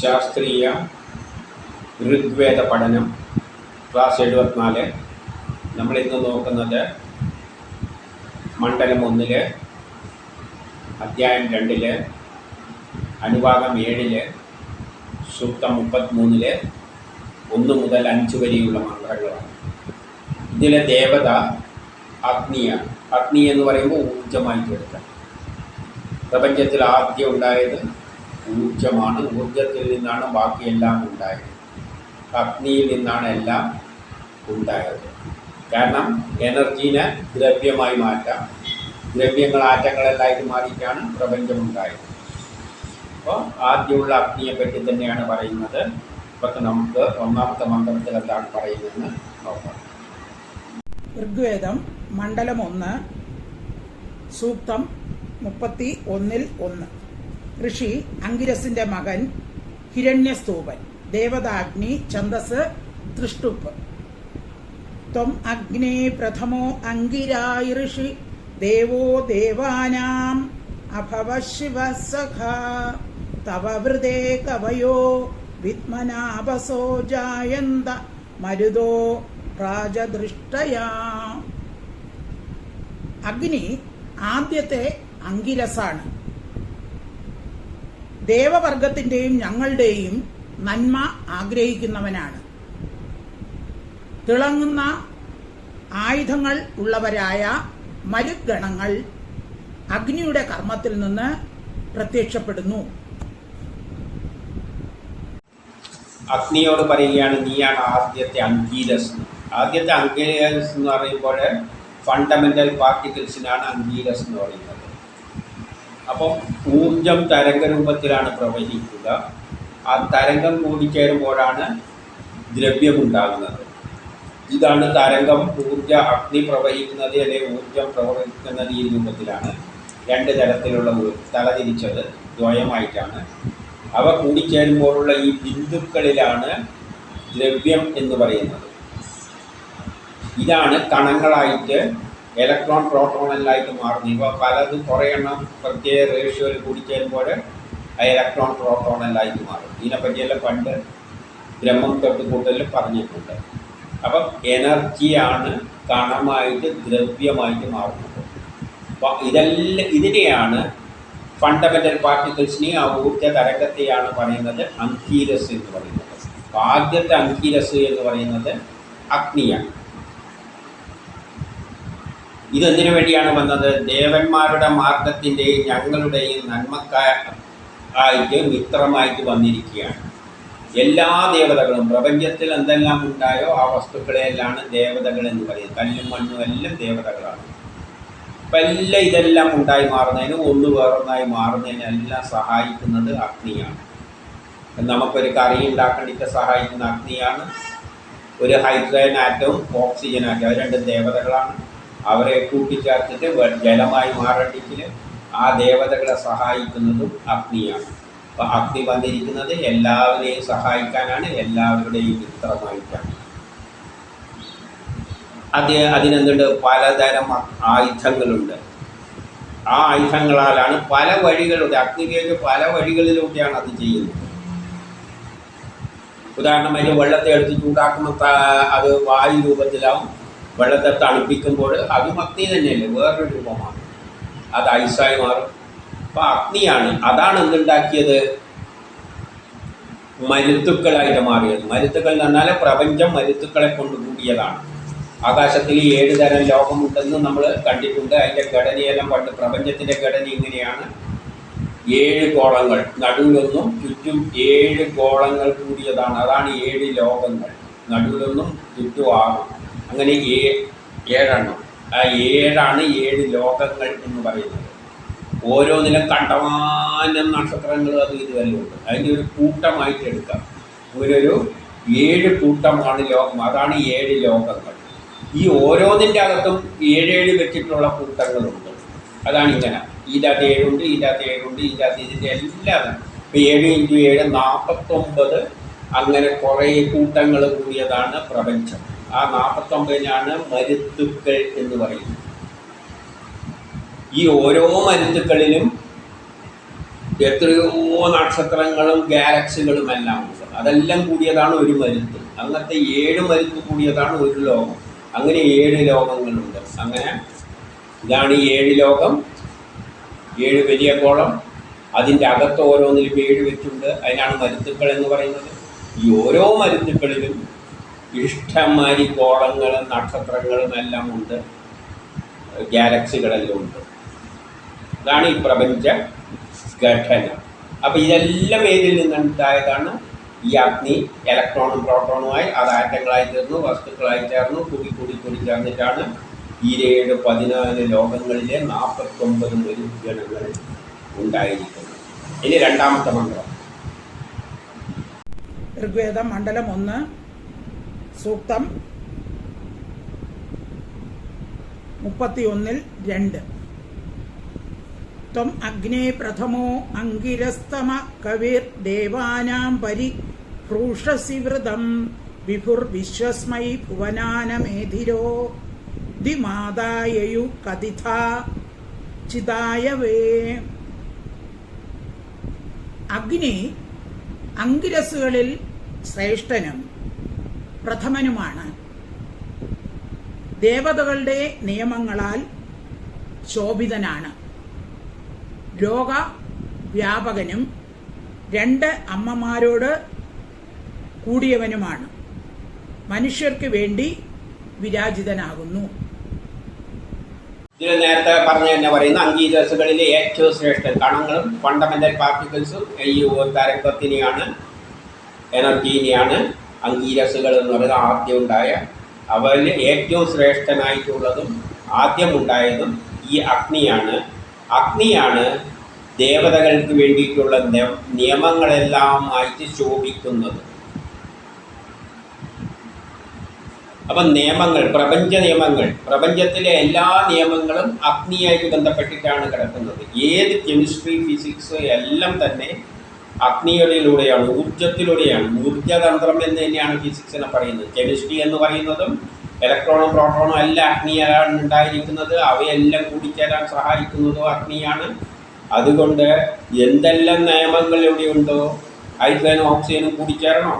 ശാസ്ത്രീയ ഋഗ്വേദ പഠനം ക്ലാസ് എഴുപത്തിനാല്. നമ്മളിന്ന് നോക്കുന്നത് മണ്ഡലം ഒന്നിൽ അധ്യായം രണ്ടിൽ അനുഭാഗം ഏഴിൽ സൂക്തം മുപ്പത്തിമൂന്നിൽ ഒന്ന് മുതൽ അഞ്ച് വരെയുള്ള മന്ത്രങ്ങളാണ്. ഇതിലെ ദേവത അഗ്നിയാണ് അഗ്നി എന്ന് പറയുമ്പോൾ ഊർജമായി എടുക്കാം. പ്രപഞ്ചത്തിൽ ആദ്യം ഉണ്ടായത് ഊർജമാണ് ഊർജത്തിൽ നിന്നാണ് ബാക്കിയെല്ലാം ഉണ്ടായത്. അഗ്നിയിൽ നിന്നാണ് എല്ലാം ഉണ്ടായത്. കാരണം എനർജീനെ ദ്രവ്യമായി മാറ്റാം. ദ്രവ്യങ്ങൾ ആറ്റങ്ങളെല്ലായിട്ട് മാറിയിട്ടാണ് പ്രപഞ്ചം ഉണ്ടായത് അപ്പോൾ ആദ്യമുള്ള അഗ്നിയെ പറ്റി തന്നെയാണ് പറയുന്നത്. ഇപ്പം നമുക്ക് ഒന്നാമത്തെ മന്ത്രത്തിൽ എന്താണ് പറയുന്നതെന്ന് നോക്കാം. ഋഗ്വേദം മണ്ഡലം ഒന്ന് സൂക്തം മുപ്പത്തി ഒന്നിൽ ഒന്ന്. ഋഷി അങ്കിരസിന്റെ മകൻ ഹിരണ്യസ്തൂപൻ. ദേവതാഗ്നി ഛന്ദസ് തൃഷ്ടുപ്പ് ത്വം അഗ്നേ പ്രഥമോ അങ്കിരായി ഋഷി. ദേവോ ദേവാനാം അഭവ ശിവ സഖ. തവ വൃതേ കവയോ വിത്മനാഭസോ ജായന്ത മരുതോ രാജദൃഷ്ടയാ അഗ്നി ആദ്യത്തെ അങ്കിരസാണ്. ദേവവർഗത്തിന്റെയും ഞങ്ങളുടെയും നന്മ ആഗ്രഹിക്കുന്നവനാണ്. തിളങ്ങുന്ന ആയുധങ്ങൾ ഉള്ളവരായ മരുഗണങ്ങൾ അഗ്നിയുടെ കർമ്മത്തിൽ നിന്ന് പ്രത്യക്ഷപ്പെടുന്നു. അഗ്നിയോട് പറയുകയാണ് നീയാണ് ആദ്യത്തെ അങ്കീരസ് ആദ്യത്തെ അങ്കീരസ് എന്ന് പറയുമ്പോൾ ഫണ്ടമെന്റൽ പാർട്ടിക്കിൾസിനാണ് അങ്കീരസ് എന്ന് പറയുന്നത്. അപ്പം ഊർജം തരംഗരൂപത്തിലാണ് പ്രവഹിക്കുക. ആ തരംഗം കൂടിച്ചേരുമ്പോഴാണ് ദ്രവ്യമുണ്ടാകുന്നത്. ഇതാണ് തരംഗം ഊർജ അഗ്നി പ്രവഹിക്കുന്നത് അല്ലെങ്കിൽ ഊർജം പ്രവഹിക്കുന്നത് ഈ രൂപത്തിലാണ്. രണ്ട് തരത്തിലുള്ള തലതിരിച്ചത് ദ്വയമായിട്ടാണ്. അവ കൂടിച്ചേരുമ്പോഴുള്ള ഈ ബിന്ദുക്കളിലാണ് ദ്രവ്യം എന്ന് പറയുന്നത്. ഇതാണ് കണങ്ങളായിട്ട് ഇലക്ട്രോൺ പ്രോട്ടോൺ എല്ലായിട്ട് മാറുന്നു. ഇവ പലതും കുറേ എണ്ണം പ്രത്യേക റേഷ്യോയിൽ കൂടിച്ചേരുമ്പോൾ ആ ഇലക്ട്രോൺ പ്രോട്ടോൺ എല്ലായിട്ട് മാറും. ഇതിനെപ്പറ്റിയെല്ലാം പണ്ട് ബ്രഹ്മം തൊട്ട് കൂടുതൽ പറഞ്ഞിട്ടുണ്ട്. അപ്പം എനർജിയാണ് കണമായിട്ട് ദ്രവ്യമായിട്ട് മാറുന്നത്. അപ്പോൾ ഇതെല്ലാം ഇതിനെയാണ് ഫണ്ടമെന്റൽ പാർട്ടിക്കിൾസിനെ ആ ഊർജ തരംഗത്തെയാണ് പറയുന്നത് അങ്കീരസ് എന്ന് പറയുന്നത്. ആദ്യത്തെ അങ്കീരസ് എന്ന് പറയുന്നത് അഗ്നിയാണ്. ഇതെന്തിനു വേണ്ടിയാണ് വന്നത്? ദേവന്മാരുടെ മാർഗത്തിന്റെയും ഞങ്ങളുടെയും നന്മക്കാ ആയിട്ട് മിത്രമായിട്ട് വന്നിരിക്കുകയാണ്. എല്ലാ ദേവതകളും പ്രപഞ്ചത്തിൽ എന്തെല്ലാം ഉണ്ടായോ ആ വസ്തുക്കളെല്ലാം ദേവതകൾ എന്ന് പറയുന്നത് കല്ലും മണ്ണും എല്ലാം ദേവതകളാണ്. അപ്പം എല്ലാം ഇതെല്ലാം ഉണ്ടായി മാറുന്നതിന് ഒന്ന് വേറൊന്നായി മാറുന്നതിന് എല്ലാം സഹായിക്കുന്നത് അഗ്നിയാണ്. നമുക്കൊരു കറി ഉണ്ടാക്കേണ്ടിട്ട് സഹായിക്കുന്ന അഗ്നിയാണ്. ഒരു ഹൈഡ്രജൻ ആറ്റവും ഓക്സിജൻ ആറ്റവും അത് രണ്ട് ദേവതകളാണ്. അവരെ കൂട്ടിച്ചേർത്തിട്ട് ജലമായി മാറണ്ടിക്കിൽ ആ ദേവതകളെ സഹായിക്കുന്നതും അഗ്നിയാണ്. അപ്പോൾ അഗ്നി വന്നിരിക്കുന്നത് എല്ലാവരെയും സഹായിക്കാനാണ് എല്ലാവരുടെയും മിത്രമായിട്ടാണ്. അത് അതിനെന്തുണ്ട്? പലതരം ആയുധങ്ങളുണ്ട്. ആ ആയുധങ്ങളാലാണ് പല വഴികളുടെ അഗ്നിവേഗ പല വഴികളിലൂടെയാണ് അത് ചെയ്യുന്നത്. ഉദാഹരണമായിട്ട് വെള്ളത്തെ എടുത്ത് ചൂടാക്കുമ്പോൾ അത് വായു രൂപത്തിലാവും. വെള്ളത്തെ തണുപ്പിക്കുമ്പോൾ അതും അഗ്നി തന്നെയല്ലേ വേറൊരു രൂപമാണ്. അത് ഐസായി മാറും. അപ്പോൾ അഗ്നിയാണ്. അതാണ് എന്തുണ്ടാക്കിയത്? മരുത്തുക്കളായിട്ട് മാറിയത്. മരുത്തുക്കൾ എന്ന് പറഞ്ഞാൽ പ്രപഞ്ചം മരുത്തുക്കളെ കൊണ്ട് കൂടിയതാണ് ആകാശത്തിൽ ഏഴ് തരം ലോകമുണ്ടെന്ന് നമ്മൾ കണ്ടിട്ടുണ്ട്. അതിന്റെ ഘടനയെല്ലാം പണ്ട് പ്രപഞ്ചത്തിന്റെ ഘടന ഇങ്ങനെയാണ്. ഏഴ് ഗോളങ്ങൾ നടുവിലൊന്നും ചുറ്റും ഏഴ് ഗോളങ്ങൾ കൂടിയതാണ്. അതാണ് ഏഴ് ലോകങ്ങൾ. നടുവിലൊന്നും ചുറ്റും ആറും അങ്ങനെ ഏ ഏഴെണ്ണം. ആ ഏഴാണ് ഏഴ് ലോകങ്ങൾ എന്ന് പറയുന്നത്. ഓരോന്നിലും കണ്ടമാനം നക്ഷത്രങ്ങളും അത് ഇതുമെല്ലാം ഉണ്ട്. അതിന്റെ ഒരു കൂട്ടമായിട്ട് എടുക്കാം. അങ്ങനെ ഒരു ഏഴ് കൂട്ടമാണ് ലോകം. അതാണ് ഏഴ് ലോകങ്ങൾ. ഈ ഓരോന്നിന്റെ അകത്തും ഏഴേഴ് വെച്ചിട്ടുള്ള കൂട്ടങ്ങളുണ്ട്. അതാണ് ഇങ്ങനെ. ഇതിനകത്ത് ഏഴുണ്ട് ഇതിനകത്ത് ഏഴുണ്ട് ഇതിനകത്ത് ഇതിന്റെ എല്ലാം. ഇപ്പം ഏഴ് ഇന്റു ഏഴ് നാൽപ്പത്തൊമ്പത്. അങ്ങനെ കുറേ കൂട്ടങ്ങൾ കൂടിയതാണ് പ്രപഞ്ചം. ആ നാൽപ്പത്തൊമ്പതിനാണ് മരുത്തുക്കൾ എന്ന് പറയുന്നത് ഈ ഓരോ മരുത്തുക്കളിലും എത്രയോ നക്ഷത്രങ്ങളും ഗാലക്സികളും എല്ലാം ഉണ്ട്. അതെല്ലാം കൂടിയതാണ് ഒരു മരുത്ത്. അങ്ങനത്തെ ഏഴ് മരുത്ത് കൂടിയതാണ് ഒരു ലോകം. അങ്ങനെ ഏഴ് ലോകങ്ങളുണ്ട്. അങ്ങനെ ഇതാണ് ഏഴ് ലോകം. ഏഴ് വലിയ കോളം അതിന്റെ അകത്ത് ഓരോന്നിലും ഏഴ് വെച്ചുണ്ട് അതിനാണ് മരുത്തുക്കൾ എന്ന് പറയുന്നത്. ഈ ഓരോ മരുത്തുക്കളിലും ഇഷ്ടംമാതിരി ഗോളങ്ങളും നക്ഷത്രങ്ങളും എല്ലാം ഉണ്ട്. ഗാലക്സികളെല്ലാം ഉണ്ട്. അതാണ് ഈ പ്രപഞ്ച ഘടന. അപ്പം ഇതെല്ലാം ഏതിൽ നിന്നുണ്ടായതാണ്? ഈ അഗ്നി ഇലക്ട്രോണും പ്രോട്ടോണുമായി അത് ആറ്റങ്ങളായി തീർന്നു വസ്തുക്കളായി ചേർന്നു കൂടി കൂടി കൂടി ചേർന്നിട്ടാണ് ഏഴ് പതിനാല് ലോകങ്ങളിലെ നാൽപ്പത്തൊമ്പത് ഗണങ്ങൾ ഉണ്ടായിരിക്കുന്നത്. ഇനി രണ്ടാമത്തെ മന്ത്രം. ഋഗ്വേദ മണ്ഡലം ഒന്ന് സൂക്തം മുപ്പത്തിയൊന്നിൽ രണ്ട്. ത്വം അഗ്നേ പ്രഥമോ അങ്കിരസ്തമ കവിർ ദേവാനാം പരി ഭ്രൂഷസി വൃതം വിഭുർ വിശ്വസ്മൈ ഭുവനാനമേധിരോ. ദിമാതായയു കഥിഥ ചിതായവേ അഗ്നി അങ്കിരസുകളിൽ ശ്രേഷ്ഠനും പ്രഥമനുമാണ്. ദേവതകളുടെ നിയമങ്ങളാൽ ശോഭിതനാണ്. ലോക വ്യാപകനും രണ്ട് അമ്മമാരോട് കൂടിയവനുമാണ്. മനുഷ്യർക്ക് വേണ്ടി വിരാജിതനാകുന്നു. ഇതിൽ നേരത്തെ പറഞ്ഞ തന്നെ പറയുന്ന അംഗീരസുകളിലെ ഏറ്റവും ശ്രേഷ്ഠ കണങ്ങളും ഫണ്ടമെന്റൽ പാർട്ടിക്കിൾസും ഈ തരംഗത്തിനെയാണ് എനർജീനെയാണ് അംഗീരസുകൾ എന്ന് പറയുന്നത് ആദ്യം ഉണ്ടായ അവരിൽ ഏറ്റവും ശ്രേഷ്ഠനായിട്ടുള്ളതും ആദ്യം ഉണ്ടായതും ഈ അഗ്നിയാണ്. അഗ്നിയാണ് ദേവതകൾക്ക് വേണ്ടിയിട്ടുള്ള നെ- നിയമങ്ങളെല്ലാം ആയിട്ട് ശോഭിക്കുന്നത്. അപ്പം നിയമങ്ങൾ പ്രപഞ്ച നിയമങ്ങൾ പ്രപഞ്ചത്തിലെ എല്ലാ നിയമങ്ങളും അഗ്നിയായിട്ട് ബന്ധപ്പെട്ടിട്ടാണ് കിടക്കുന്നത്. ഏത് കെമിസ്ട്രി ഫിസിക്സ് എല്ലാം തന്നെ അഗ്നിയിലൂടെയാണ് ഊർജത്തിലൂടെയാണ് ഊർജതന്ത്രം എന്ന് തന്നെയാണ് ഫിസിക്സിനെ പറയുന്നത്. കെമിസ്ട്രി എന്ന് പറയുന്നതും ഇലക്ട്രോണും പ്രോട്ടോണും എല്ലാം അഗ്നിയാണ് ഉണ്ടായിരിക്കുന്നത്. അവയെല്ലാം കൂടിച്ചേരാൻ സഹായിക്കുന്നതും അഗ്നിയാണ്. അതുകൊണ്ട് എന്തെല്ലാം നിയമങ്ങൾ ഇവിടെയുണ്ടോ ഹൈഡ്രജനും ഓക്സിജനും കൂടിച്ചേരണോ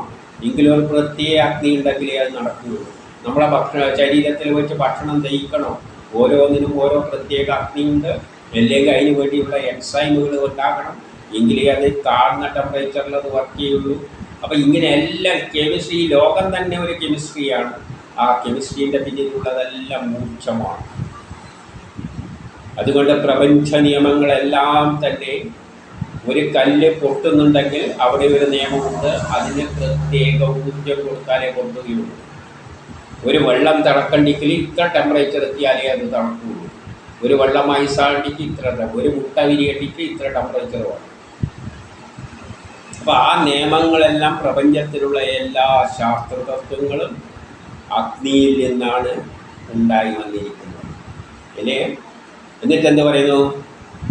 എങ്കിലും ഒരു പ്രത്യേക അഗ്നി ഉണ്ടെങ്കിലേ അത് നടക്കുകയുള്ളൂ. നമ്മളെ ഭക്ഷണ ശരീരത്തിൽ വെച്ച് ഭക്ഷണം ദഹിക്കണോ ഓരോന്നിനും ഓരോ പ്രത്യേക അഗ്നിയുണ്ട്. അല്ലെങ്കിൽ അതിന് വേണ്ടിയുള്ള എൻസൈമുകൾ ഉണ്ടാകണം. എങ്കിലേ അത് താഴ്ന്ന ടെമ്പറേച്ചറിൽ അത് വർക്ക് ചെയ്യുള്ളൂ. അപ്പം ഇങ്ങനെ എല്ലാം കെമിസ്ട്രി ലോകം തന്നെ ഒരു കെമിസ്ട്രിയാണ് ആ കെമിസ്ട്രീന്റെ പിന്നിലുള്ളതെല്ലാം മൂർച്ഛമാണ്. അതുകൊണ്ട് പ്രപഞ്ച നിയമങ്ങളെല്ലാം തന്നെ ഒരു കല്ല് പൊട്ടുന്നുണ്ടെങ്കിൽ അവിടെ ഒരു നിയമമുണ്ട്. അതിന് പ്രത്യേക ഊർജം കൊടുത്താലേ കൊണ്ടുകയുള്ളൂ ഒരു വെള്ളം തിളക്കണ്ടെങ്കിൽ ഇത്ര ടെമ്പറേച്ചർ എത്തിയാലേ അത് തണുക്കുകയുള്ളൂ ഒരു വെള്ളം ഐസാണ്ടിക്ക് ഇത്ര ഒരു മുട്ട വിരിയട്ടിക്ക് ഇത്ര ടെമ്പറേച്ചർ വേണം. അപ്പോൾ ആ നിയമങ്ങളെല്ലാം പ്രപഞ്ചത്തിലുള്ള എല്ലാ ശാസ്ത്രതത്വങ്ങളും അഗ്നിയിൽ നിന്നാണ് ഉണ്ടായി വന്നിരിക്കുന്നത്. പിന്നെ എന്നിട്ട് എന്ത് പറയുന്നു?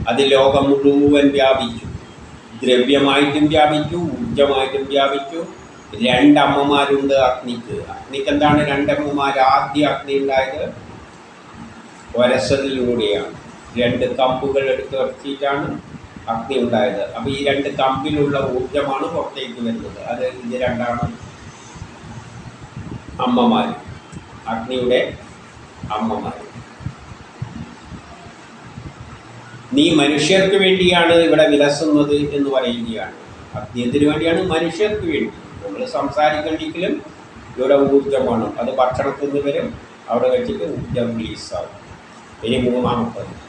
അത് ലോകം മുഴുവൻ വ്യാപിച്ചു. ദ്രവ്യമായിട്ടും വ്യാപിച്ചു ഊർജമായിട്ടും വ്യാപിച്ചു. രണ്ടമ്മമാരുണ്ട് അഗ്നിക്ക്. അഗ്നിക്ക് എന്താണ് രണ്ടമ്മമാർ ആദ്യ അഗ്നി ഉണ്ടായത് ഒരസലിലൂടെയാണ് രണ്ട് കമ്പുകൾ എടുത്ത് വെച്ചിട്ടാണ് അഗ്നി ഉണ്ടായത്. അപ്പോൾ ഈ രണ്ട് കമ്പിലുള്ള ഊർജമാണ് പുറത്തേക്ക് വരുന്നത്. അത് ഇത് രണ്ടാണ് അമ്മമാർ. അഗ്നിയുടെ അമ്മമാർ. നീ മനുഷ്യർക്ക് വേണ്ടിയാണ് ഇവിടെ വിലസുന്നത് എന്ന് പറയുകയാണ്. അഗ്നി എന്തിനു വേണ്ടിയാണ്? മനുഷ്യർക്ക് വേണ്ടി. നമ്മൾ സംസാരിക്കണ്ടെങ്കിലും ഇവിടെ ഊർജമാണ് അത് ഭക്ഷണത്തിൽ നിന്ന് വരും. അവിടെ വെച്ചിട്ട് ഊർജം റിലീസാവും ഇനി മൂന്നാമത്തത്.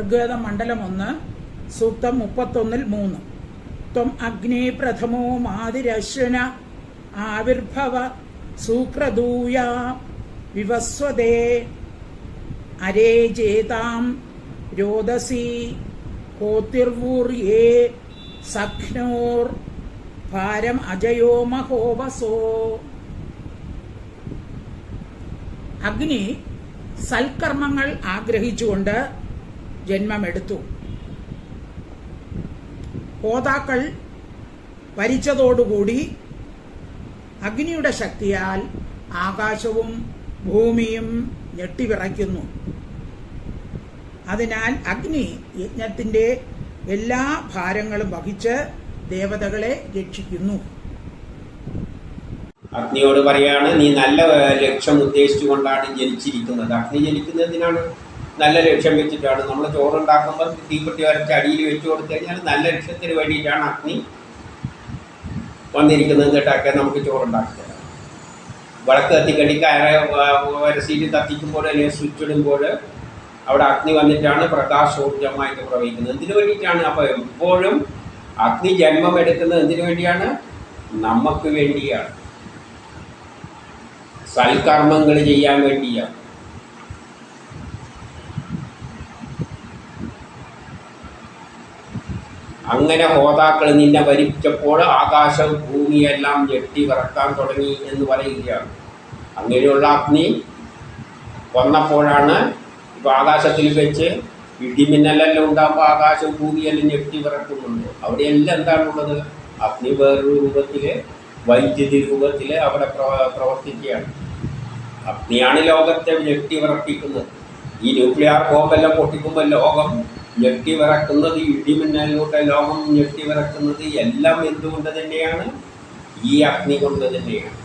ഋഗ്വേദം മണ്ഡലം ഒന്ന് സൂക്തം മുപ്പത്തൊന്നിൽ മൂന്ന്. ത്വം അഗ്നി പ്രഥമോ മാതിരശ്വന ആവിർഭവ സൂക്രദൂയ വിവസ്വദേ അരേ ജേതാം രോദസി കോത്തിർവൂർയേ സഖ്നോർ ഭാരം അജയോ മഹോവസോ. അഗ്നി സൽക്കർമ്മങ്ങൾ ആഗ്രഹിച്ചുകൊണ്ട് ജന്മമെടുത്തു. ഹോതാക്കൾ ഭരിച്ചതോടുകൂടി അഗ്നിയുടെ ശക്തിയാൽ ആകാശവും ഭൂമിയും ഞെട്ടിവിറയ്ക്കുന്നു. അതിനാൽ അഗ്നി യജ്ഞത്തിന്റെ എല്ലാ ഭാരങ്ങളും വഹിച്ച് ദേവതകളെ രക്ഷിക്കുന്നു. അഗ്നിയോട് പറയാണ് നീ നല്ല ലക്ഷ്യം ഉദ്ദേശിച്ചുകൊണ്ടാണ് ജനിച്ചിരിക്കുന്നത്. അഗ്നി ജനിക്കുന്നതിനാണ് നല്ല ലക്ഷ്യം വെച്ചിട്ടാണ്. നമ്മൾ ചോറുണ്ടാക്കുമ്പോൾ തീപ്പെട്ടി വരച്ച് അടിയിൽ വെച്ച് കൊടുത്തു കഴിഞ്ഞാൽ നല്ല ലക്ഷ്യത്തിന് വേണ്ടിയിട്ടാണ് അഗ്നി വന്നിരിക്കുന്നത് എന്നിട്ടൊക്കെ നമുക്ക് ചോറുണ്ടാക്കി തരാം വിളക്ക് കത്തിക്കടിക്ക് അര വരസീറ്റ് കത്തിക്കുമ്പോൾ അല്ലെങ്കിൽ സ്വിച്ച് ഇടുമ്പോൾ അവിടെ അഗ്നി വന്നിട്ടാണ് പ്രകാശോർജമായിട്ട് പ്രവഹിക്കുന്നത്. എന്തിനു വേണ്ടിയിട്ടാണ്? അപ്പോൾ എപ്പോഴും അഗ്നി ജന്മം എടുക്കുന്നത് എന്തിനു വേണ്ടിയാണ്? നമുക്ക് വേണ്ടിയാണ്. സൽക്കർമ്മങ്ങൾ ചെയ്യാൻ വേണ്ടിയാണ്. അങ്ങനെ ഹോതാക്കൾ നിന്നെ വരിച്ചപ്പോൾ ആകാശം ഭൂമിയെല്ലാം ഞെട്ടി വിറക്കാൻ തുടങ്ങി എന്ന് പറയുകയാണ്. അങ്ങനെയുള്ള അഗ്നി വന്നപ്പോഴാണ് ഇപ്പോൾ ആകാശത്തിൽ വെച്ച് ഇടിമിന്നലെല്ലാം ഉണ്ടാകുമ്പോൾ ആകാശം ഭൂമിയെല്ലാം ഞെട്ടി വിറക്കുന്നുണ്ട് അവിടെയെല്ലാം എന്താണുള്ളത് അഗ്നി വേറൊരു രൂപത്തിൽ വൈദ്യുതി രൂപത്തിൽ അവിടെ പ്രവ പ്രവർത്തിക്കുകയാണ്. അഗ്നിയാണ് ലോകത്തെ ഞെട്ടി വിറപ്പിക്കുന്നത് ഈ ന്യൂക്ലിയർ ബോംബെല്ലാം പൊട്ടിക്കുമ്പോൾ ലോകം ഞെട്ടി വിറക്കുന്നത് ഇടിമിന്നലിലൂടെ ലോകം ഞെട്ടി വിറക്കുന്നത് എല്ലാം എന്തുകൊണ്ട് തന്നെയാണ്? ഈ അഗ്നി കൊണ്ട് തന്നെയാണ്.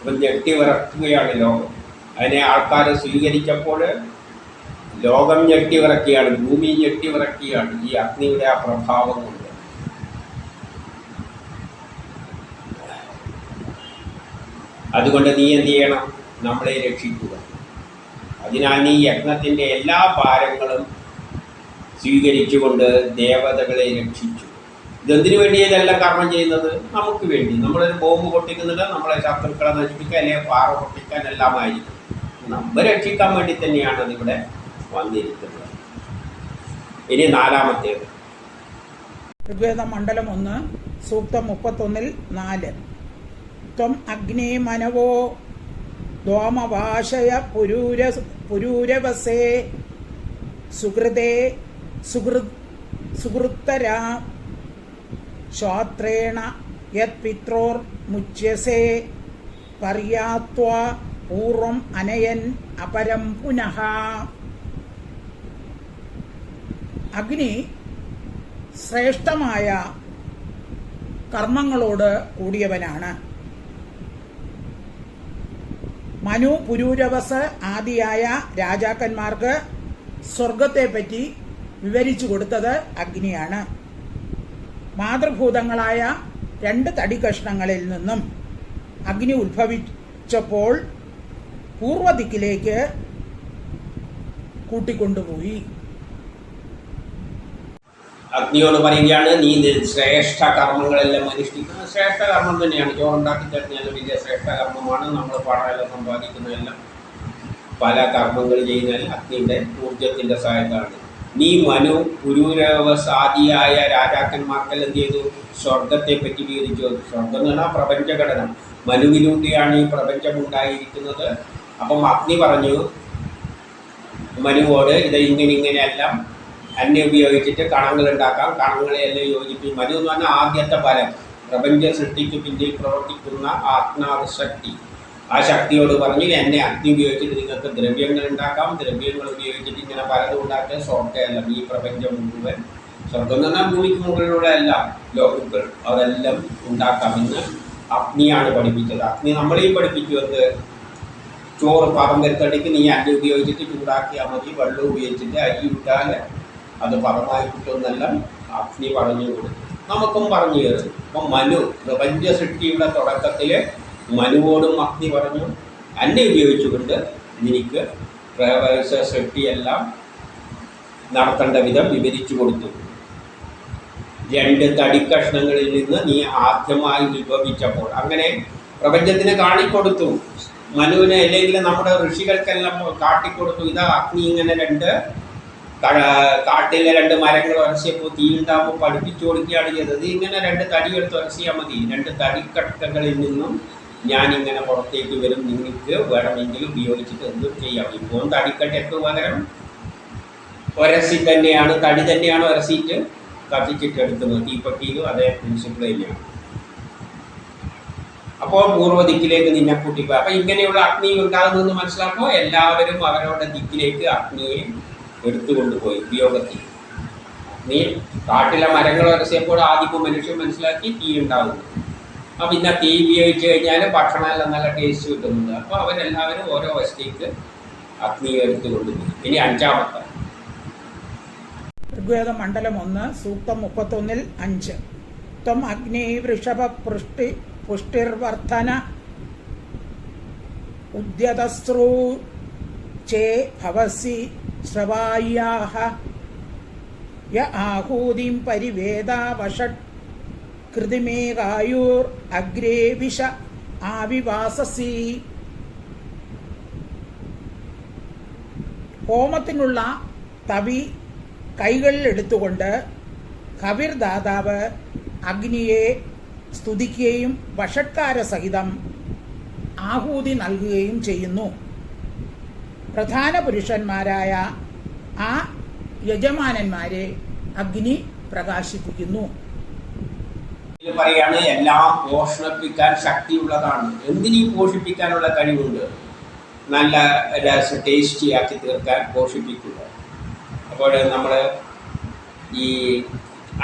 അപ്പം ഞെട്ടി വിറക്കുകയാണ് ലോകം. അതിനെ ആൾക്കാരെ സ്വീകരിച്ചപ്പോൾ ലോകം ഞെട്ടി വിറക്കുകയാണ് ഭൂമി ഞെട്ടി വിറക്കുകയാണ് ഈ അഗ്നിയുടെ ആ പ്രഭാവം കൊണ്ട്. അതുകൊണ്ട് നീ എന്ത് ചെയ്യണം? നമ്മളെ രക്ഷിക്കുക. അതിനാൽ നീ യജ്ഞത്തിന്റെ എല്ലാ ഭാരങ്ങളും സ്വീകരിച്ചുകൊണ്ട് ദേവതകളെ രക്ഷിച്ചു. ഇതെന്തിനു വേണ്ടിയതല്ല കർമ്മം ചെയ്യുന്നത്? നമുക്ക് വേണ്ടി. നമ്മളൊരു ബോംബ് പൊട്ടിക്കുന്നില്ല നമ്മളെ ശത്രുക്കളെ നശിപ്പിക്കാൻ അല്ലെങ്കിൽ പാറ പൊട്ടിക്കാൻ എല്ലാമായിരിക്കും നമ്മെ രക്ഷിക്കാൻ വേണ്ടി തന്നെയാണ് അതിവിടെ വന്നിരിക്കുന്നത്. ഇനി നാലാമത്തേത് ഋഗ്വേദ മണ്ഡലം ഒന്ന് സൂക്തം മുപ്പത്തൊന്നിൽ നാല്. ത്വം അഗ്നി മനവോ ദ്വാമവാശയ പുരൂര പുരൂരവസേ സുഹൃതേ സുഹൃ സുഹൃത്തരാ. ശ്വാത്രേണ യത് പിത്രോർ മുച്യസേ. പര്യാത്വ പൂർവം അനയൻ അപരം പുനഃ. അഗ്നി ശ്രേഷ്ഠമായ കർമ്മങ്ങളോട് കൂടിയവനാണ്. മനു പുരൂരവസ് ആദിയായ രാജാക്കന്മാർക്ക് സ്വർഗത്തെപ്പറ്റി വിവരിച്ചു കൊടുത്തത് അഗ്നിയാണ്. മാതൃഭൂതങ്ങളായ രണ്ട് തടി കഷ്ണങ്ങളിൽ നിന്നും അഗ്നി ഉത്ഭവിച്ചപ്പോൾ പൂർവദിക്കിലേക്ക് കൂട്ടിക്കൊണ്ടുപോയി. അഗ്നിയോട് പറയുകയാണ് നീ ശ്രേഷ്ഠ കർമ്മങ്ങളെല്ലാം അനുഷ്ഠിക്കുന്നത് ശ്രേഷ്ഠ കർമ്മം തന്നെയാണ്. ചോറുണ്ടാക്കി കഴിഞ്ഞാൽ വലിയ ശ്രേഷ്ഠ കർമ്മമാണ്. നമ്മൾ പണമെല്ലാം സമ്പാദിക്കുന്നതെല്ലാം പല കർമ്മങ്ങൾ ചെയ്യുന്നതിൽ അഗ്നിയുടെ ഊർജത്തിന്റെ സഹായത്താണ് നീ മനു പുരൂരവസാദിയായ രാജാക്കന്മാർക്കെല്ലാം എന്ത് ചെയ്തു? സ്വർഗത്തെ പറ്റി വിവരിച്ചു. സ്വർഗം എന്ന് പറഞ്ഞാൽ പ്രപഞ്ചഘടന മനുവിലൂടെയാണ് ഈ പ്രപഞ്ചം ഉണ്ടായിരിക്കുന്നത്. അപ്പം അഗ്നി പറഞ്ഞു മനുവോട് ഇത് ഇങ്ങനെ ഇങ്ങനെയെല്ലാം അന്നെ ഉപയോഗിച്ചിട്ട് കണങ്ങൾ ഉണ്ടാക്കാം. കണങ്ങളെയെല്ലാം യോജിപ്പിക്കും. മനു എന്ന് പറഞ്ഞാൽ ആദ്യത്തെ ഫലം പ്രപഞ്ച സൃഷ്ടിക്ക് പിന്നിൽ പ്രവർത്തിക്കുന്ന ആത്മാവ് ശക്തി. ആ ശക്തിയോട് പറഞ്ഞു എന്നെ അഗ്നി ഉപയോഗിച്ചിട്ട് നിങ്ങൾക്ക് ദ്രവ്യങ്ങൾ ഉണ്ടാക്കാം. ദ്രവ്യങ്ങൾ ഉപയോഗിച്ചിട്ട് ഇങ്ങനെ പലതും ഉണ്ടാക്കിയ സ്വർഗമെല്ലാം ഈ പ്രപഞ്ചം മുഴുവൻ സ്വർഗം എന്ന് പറഞ്ഞാൽ ഭൂമിക്ക് മുകളിലൂടെ അല്ല ലോകങ്ങൾ അതെല്ലാം ഉണ്ടാക്കാമെന്ന് അഗ്നിയാണ് പഠിപ്പിച്ചത്. അഗ്നി നമ്മളെയും പഠിപ്പിക്കുന്നത് ചോറ് പദം വരുത്തടിക്ക് നീ അരി ഉപയോഗിച്ചിട്ട് ചൂടാക്കിയാൽ മതി വെള്ളം ഉപയോഗിച്ചിട്ട് അരി ഇട്ടാൽ അത് പറമായി കിട്ടുമെന്നെല്ലാം അഗ്നി പറഞ്ഞു കൊടുക്കും നമുക്കും പറഞ്ഞു തരും. അപ്പം മനു പ്രപഞ്ച സൃഷ്ടിയുടെ തുടക്കത്തിൽ മനുവോടും അഗ്നി പറഞ്ഞു അന്നെ ഉപയോഗിച്ചുകൊണ്ട് നിനക്ക് പ്രപഞ്ച സൃഷ്ടിയെല്ലാം നടത്തേണ്ട വിധം വിവരിച്ചു കൊടുത്തു. രണ്ട് തടിക്കഷ്ണങ്ങളിൽ നിന്ന് നീ ആദ്യമായി ഉത്ഭവിച്ചപ്പോൾ അങ്ങനെ പ്രപഞ്ചത്തിന് കാണിക്കൊടുത്തു. മനുവിന് അല്ലെങ്കിൽ നമ്മുടെ ഋഷികൾക്കെല്ലാം കാട്ടിക്കൊടുത്തു. ഇതാ അഗ്നി ഇങ്ങനെ രണ്ട് കാട്ടിലെ രണ്ട് മരങ്ങൾ ഉരസിയപ്പോൾ തീ ഉണ്ടാകുമ്പോൾ പഠിപ്പിച്ചു കൊടുക്കുകയാണ് ചെയ്തത്. ഇങ്ങനെ രണ്ട് തടി എടുത്ത് ഉരസിയാൽ മതി. രണ്ട് തടിക്കട്ടകളിൽ നിന്നും ഞാൻ ഇങ്ങനെ പുറത്തേക്ക് വരും നിങ്ങൾക്ക് വേണമെങ്കിൽ ഉപയോഗിച്ചിട്ട് എന്തും ചെയ്യാം. ഇപ്പോൾ തടിക്കട്ടയ്ക്ക് പകരം. ഒരസി തന്നെയാണ് തടി തന്നെയാണ് ഒരസിറ്റ് കത്തിച്ചിട്ട് എടുക്കുന്നത്. തീപ്പട്ടിയിലും അതേ പ്രിൻസിപ്പിൾ തന്നെയാണ്. അപ്പോൾ പൂർവ ദിക്കിലേക്ക് നിന്നെ കൂട്ടിപ്പോ അപ്പൊ ഇങ്ങനെയുള്ള അഗ്നി ഉണ്ടാകുന്നു മനസ്സിലാക്കുമ്പോൾ എല്ലാവരും അവരവരുടെ ദിക്കിലേക്ക് അഗ്നിയെ എടുത്തുകൊണ്ടുപോയി ഉപയോഗത്തിൽ അഗ്നി കാട്ടിലെ മരങ്ങൾ ഒരസിയപ്പോൾ ആദ്യം മനുഷ്യൻ മനസ്സിലാക്കി തീ ഉണ്ടാകുന്നു. ആ പിന്നെ തീ ഉപയോഗിച്ച് കഴിഞ്ഞാൽ ഭക്ഷണമെല്ലാം നല്ല ടേസ്റ്റ് കിട്ടുന്നുണ്ട്. അപ്പോൾ അവരെല്ലാവരും ഓരോ വശത്തേക്ക് അഗ്നി എടുത്തു കൊണ്ടുപോയി ഇനി അഞ്ചാമത്തെ. ഋഗ്വേദ മണ്ഡലം ഒന്ന് സൂക്തം മുപ്പത്തൊന്നിൽ അഞ്ച്. ത്വം അഗ്നി വൃഷഭ പുഷ്ടി പുഷ്ടിർവർദ്ധന ഉദ്യതസ്രൂ ചേ ഭവസി ശ്രവായ്യാഹ യ ആഹൂതിം പരിവേദാവഷട് കൃതിമേകായൂർ അഗ്രേ വിഷ ആവിവാസസി. ഹോമത്തിനുള്ള തവി കൈകളിൽ എടുത്തുകൊണ്ട് കവിർ ദാതാവ് അഗ്നിയെ സ്തുതിക്കുകയും വഷട്കാര സഹിതം ആഹൂതി നൽകുകയും ചെയ്യുന്നു. പ്രധാന പുരുഷന്മാരായ ആ യജമാനന്മാരെ അഗ്നി പ്രകാശിപ്പിക്കുന്നു. പറയാണ് എല്ലാം പോഷണിപ്പിക്കാൻ ശക്തിയുള്ളതാണ്. എന്തിനീ പോഷിപ്പിക്കാനുള്ള കഴിവുണ്ട്? നല്ല രസ ടേസ്റ്റി ആക്കി തീർക്കാൻ പോഷിപ്പിക്കുക. അപ്പോൾ നമ്മൾ ഈ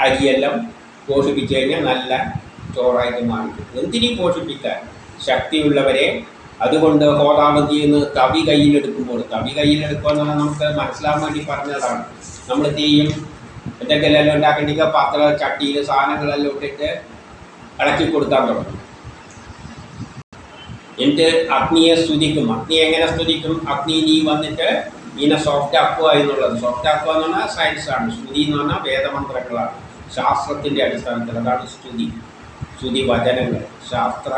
അരിയെല്ലാം പോഷിപ്പിച്ചു കഴിഞ്ഞാൽ നല്ല ചോറായിട്ട് മാറിക്കും എന്തിനീ പോഷിപ്പിക്കാൻ? ശക്തിയുള്ളവരെ. അതുകൊണ്ട് ഹോതാവതി എന്ന് തവി കയ്യിലെടുക്കുമ്പോൾ തവി കയ്യിലെടുക്കുക എന്ന് പറഞ്ഞാൽ നമുക്ക് മനസ്സിലാവാൻ വേണ്ടി പറഞ്ഞതാണ്. നമ്മൾ തീയും എന്തെങ്കിലും എല്ലാം ഉണ്ടാക്കണ്ടെങ്കിൽ പാത്രം ചട്ടിയിൽ സാധനങ്ങളെല്ലാം ഇട്ടിട്ട് ഇളക്കി കൊടുക്കാൻ തുടങ്ങും. എന്നിട്ട് അഗ്നിയെ സ്തുതിക്കും. അഗ്നി എങ്ങനെ സ്തുതിക്കും? അഗ്നി നീ വന്നിട്ട് ഇതിനെ സോഫ്റ്റ് ആക്കുക എന്നുള്ളത്. സോഫ്റ്റ് ആക്കുക എന്ന് പറഞ്ഞാൽ സയൻസാണ് സ്തുതി എന്ന് പറഞ്ഞാൽ വേദമന്ത്രങ്ങളാണ്. ശാസ്ത്രത്തിന്റെ അടിസ്ഥാനത്തിൽ അതാണ് സ്തുതി. സ്തുതി വചനങ്ങൾ ശാസ്ത്ര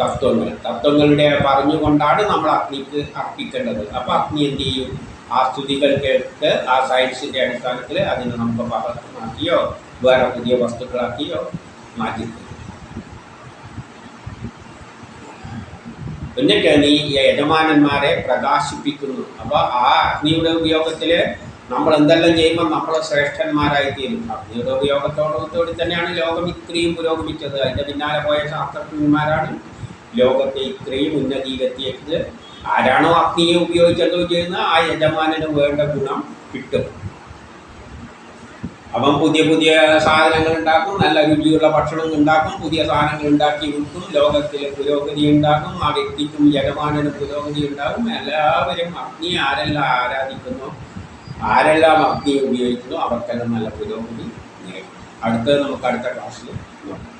തത്വങ്ങൾ. തത്വങ്ങളുടെ പറഞ്ഞുകൊണ്ടാണ് നമ്മൾ അഗ്നിക്ക് അർപ്പിക്കേണ്ടത്. അപ്പോൾ അഗ്നി എന്ത് ചെയ്യും? ആ സ്തുതികൾ കേട്ട് ആ സയൻസിന്റെ അടിസ്ഥാനത്തിൽ അതിനെ നമുക്ക് പകർത്തമാക്കിയോ വേറെ പുതിയ വസ്തുക്കളാക്കിയോ മാറ്റി എന്നിട്ട് നീ യജമാനന്മാരെ പ്രകാശിപ്പിക്കുന്നു. അപ്പോൾ ആ അഗ്നിയുടെ ഉപയോഗത്തിൽ നമ്മൾ എന്തെല്ലാം ചെയ്യുമ്പോൾ നമ്മൾ ശ്രേഷ്ഠന്മാരായി തീരും. അഗ്നിയുടെ ഉപയോഗത്തോടുകൂടി തന്നെയാണ് ലോകം ഇത്രയും പുരോഗമിച്ചത്. അതിന്റെ പിന്നാലെ പോയ ശാസ്ത്രജ്ഞന്മാരാണ് ലോകത്തെ ഇത്രയും ഉന്നതിയിലെത്തിയത് ആരാണോ അഗ്നിയെ ഉപയോഗിച്ചതോ ചെയ്യുന്ന ആ യജമാനന് വേണ്ട ഗുണം കിട്ടും. അവൻ പുതിയ പുതിയ സാധനങ്ങൾ ഉണ്ടാക്കും നല്ല രുചിയുള്ള ഭക്ഷണം ഉണ്ടാക്കും പുതിയ സാധനങ്ങൾ ഉണ്ടാക്കി വിൽക്കും ലോകത്തിൽ പുരോഗതി ഉണ്ടാക്കും ആ വ്യക്തിക്കും യജമാനും പുരോഗതി ഉണ്ടാകും. എല്ലാവരും അഗ്നി ആരെല്ലാം ആരാധിക്കുന്നു ആരെല്ലാം അഗ്നി ഉപയോഗിക്കുന്നു അവർക്കെല്ലാം നല്ല പുരോഗതി അടുത്തത് നമുക്ക് അടുത്ത ക്ലാസ്സിൽ നോക്കാം.